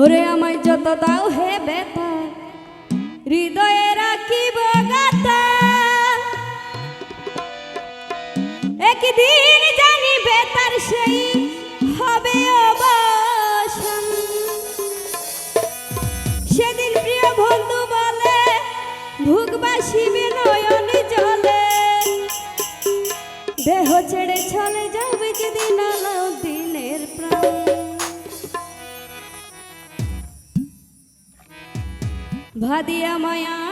ওরে আমায় যত দাও হে বেতা হৃদয়ে রাখিব গাতা একদিন জানি বেতার সেই হবে অবসান। সেদিন প্রিয় বন্ধু বলে ভুগবাসিবে নয়ন জলে। দেহ ছেড়ে চলে যাবে যেদিন আলাও ভাদিয়া মায়া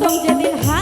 প্রথম যেদিন হাত